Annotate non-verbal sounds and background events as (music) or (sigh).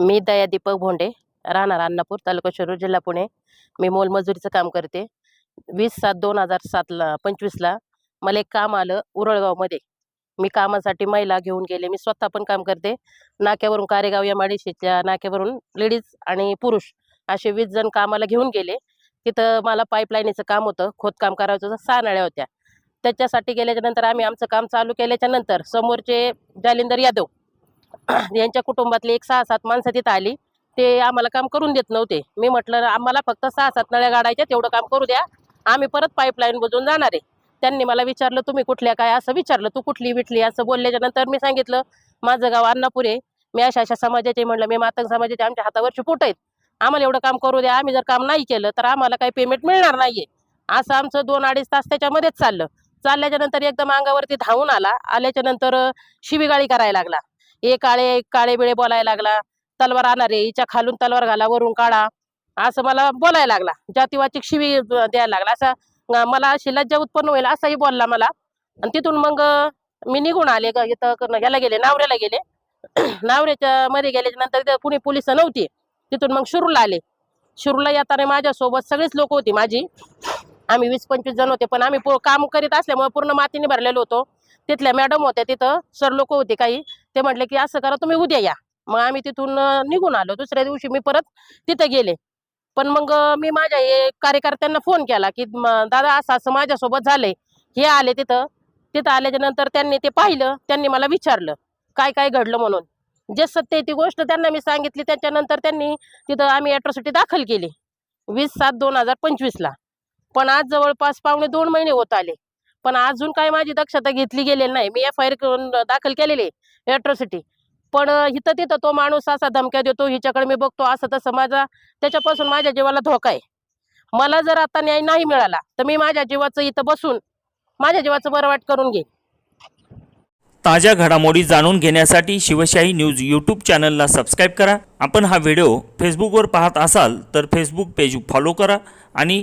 मी दया दीपक भोंडे राहणार अन्नापूर तालुका शिरूर जिल्हा पुणे. मी मोलमजुरीचं काम करते. वीस सात दोन हजार सातला पंचवीसला मला एक काम आलं उरळगावमध्ये. मी कामासाठी महिला घेऊन गेले. मी स्वतः पण काम करते. नाक्यावरून कारेगाव या माडीशीच्या नाक्यावरून लेडीज आणि पुरुष असे वीस जण कामाला घेऊन गेले. तिथं मला पाईपलाईनीचं काम होतं. खोदकाम करायचं होतं. सहा नळ्या होत्या. त्याच्यासाठी गेल्याच्यानंतर आम्ही आमचं काम चालू केल्याच्यानंतर समोरचे जालिंदर यादव (clears throat) यांच्या कुटुंबातली एक सहा सात माणसं तिथं आली. ते आम्हाला काम करून देत नव्हते. मी म्हटलं आम्हाला फक्त सहा सात नळ्या गाडायच्या तेवढं काम करू द्या. आम्ही परत पाईपलाईन बुजून जाणार आहे. त्यांनी मला विचारलं तुम्ही कुठल्या काय? असं विचारलं तू कुठली विठली असं बोलल्याच्या नंतर मी सांगितलं माझं गाव अन्नापूर आहे. मी अशा अशा समाजाचे म्हणलं मी मातंग समाजाचे आमच्या हातावरची पोट आहेत. आम्हाला एवढं काम करू द्या. आम्ही जर काम नाही केलं तर आम्हाला काही पेमेंट मिळणार नाहीये. असं आमचं दोन अडीच तास त्याच्यामध्येच चाललं. चालल्याच्या नंतर एकदम अंगावरती धावून आला. आल्याच्यानंतर शिवीगाळी करायला लागला. हे काळे काळे बिळे बोलायला लागला. तलवार आणणार रे हिच्या खालून तलवार घाला वरून काढा. असं मला बोलायला लागला. जातीवाची शिवी द्यायला लागला. असा मला अशी लज्जा उत्पन्न होईल असाही बोलला मला. आणि तिथून मग मी निघून आले ग इथं ह्याला गेले नावऱ्याला गेले. (clears throat) नावऱ्याच्या मध्ये गेल्याच्यानंतर तिथं कुणी पोलीस नव्हती. तिथून मग शुरूला आले. शुरूला येताना माझ्यासोबत सगळीच लोक होती माझी. आम्ही वीस पंचवीस जण होते पण आम्ही काम करीत असल्यामुळे पूर्ण मातीने भरलेलो होतो. तिथल्या मॅडम होत्या तिथं सर लोक होते काही. ते म्हटले की असं करा तुम्ही उद्या या. मग आम्ही तिथून निघून आलो. दुसऱ्या दिवशी मी परत तिथं गेले. पण मग मी माझ्या कार्यकर्त्यांना फोन केला की दादा असं असं माझ्यासोबत झालंय. हे आले तिथं. तिथं आल्याच्यानंतर त्यांनी ते पाहिलं. त्यांनी मला विचारलं काय काय घडलं म्हणून? जे सत्य आहे ती गोष्ट त्यांना मी सांगितली. त्याच्यानंतर त्यांनी तिथं आम्ही अॅट्रॉसिटी दाखल केली. वीस सात दोन हजार पंचवीसला पण आज जवळपास पावणे दोन महिने होत आले. पण अजून काय माझी दक्षता घेतली गेलेली नाही. मी एफ आय आर दाखल केलेली अॅट्रॉसिटी पण इथं तिथं तो माणूस असा धमक्या देतो हिच्याकडे मी बघतो असं तसं माझा त्याच्यापासून माझ्या जीवाला धोका आहे. मला जर आता न्याय नाही मिळाला तर मी माझ्या जीवाचं इथं बसून माझ्या जीवाचं बरं वाट करून घेईन. ताज्या घडामोडी जाणून घेण्यासाठी शिवशाही न्यूज यूट्यूब चॅनलला सबस्क्राईब करा. आपण हा व्हिडिओ फेसबुकवर पाहत असाल तर फेसबुक पेज फॉलो करा आणि